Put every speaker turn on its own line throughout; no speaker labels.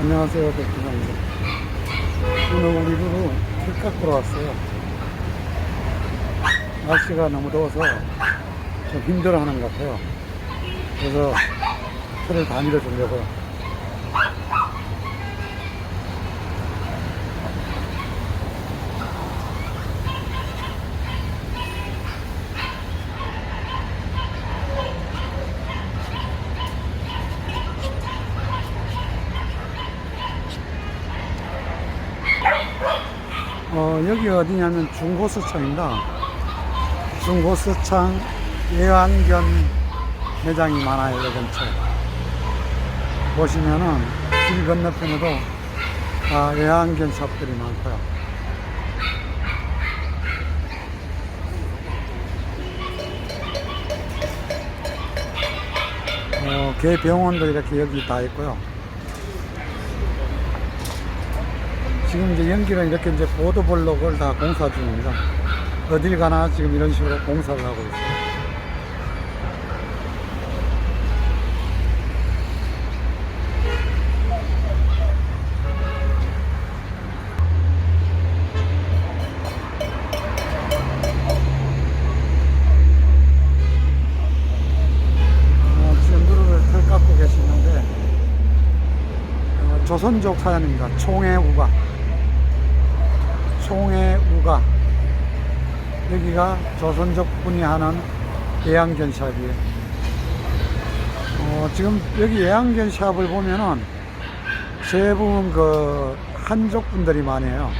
안녕하세요, 백두산입니다. 오늘 우리도 풀 깎으러 왔어요. 날씨가 너무 더워서 좀 힘들어하는 것 같아요. 그래서 풀을 다 밀어주려고 어, 여기 어디냐면 중고수청입니다. 중고수청 예안견 매장이 많아요, 이 근처에. 보시면은 길 건너편에도 아, 예안견 샵들이 많고요. 어, 개 병원도 이렇게 여기 다 있고요. 지금 이제 연기는 이렇게 이제 보도블록을 다 공사 중입니다. 어딜 가나 지금 이런 식으로 공사를 하고 있어요. 어, 어, 조선족 사연입니다. 총회우가 총회우가 여기가 조선족 분이 하는 예양견 샵이에요. 어, 지금 여기 예양견 샵을 보면은 대부분 그 한족 분들이 많이 해요.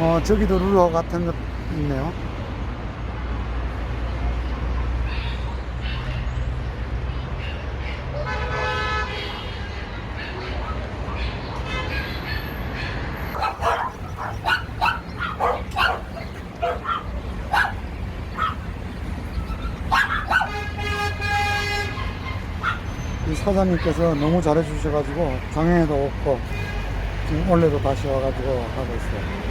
어, 저기도 루어 같은 것 있네요. 이 사장님께서 너무 잘해 주셔가지고 작년에도 없고 지금 올해도 다시 와가지고 하고 있어요.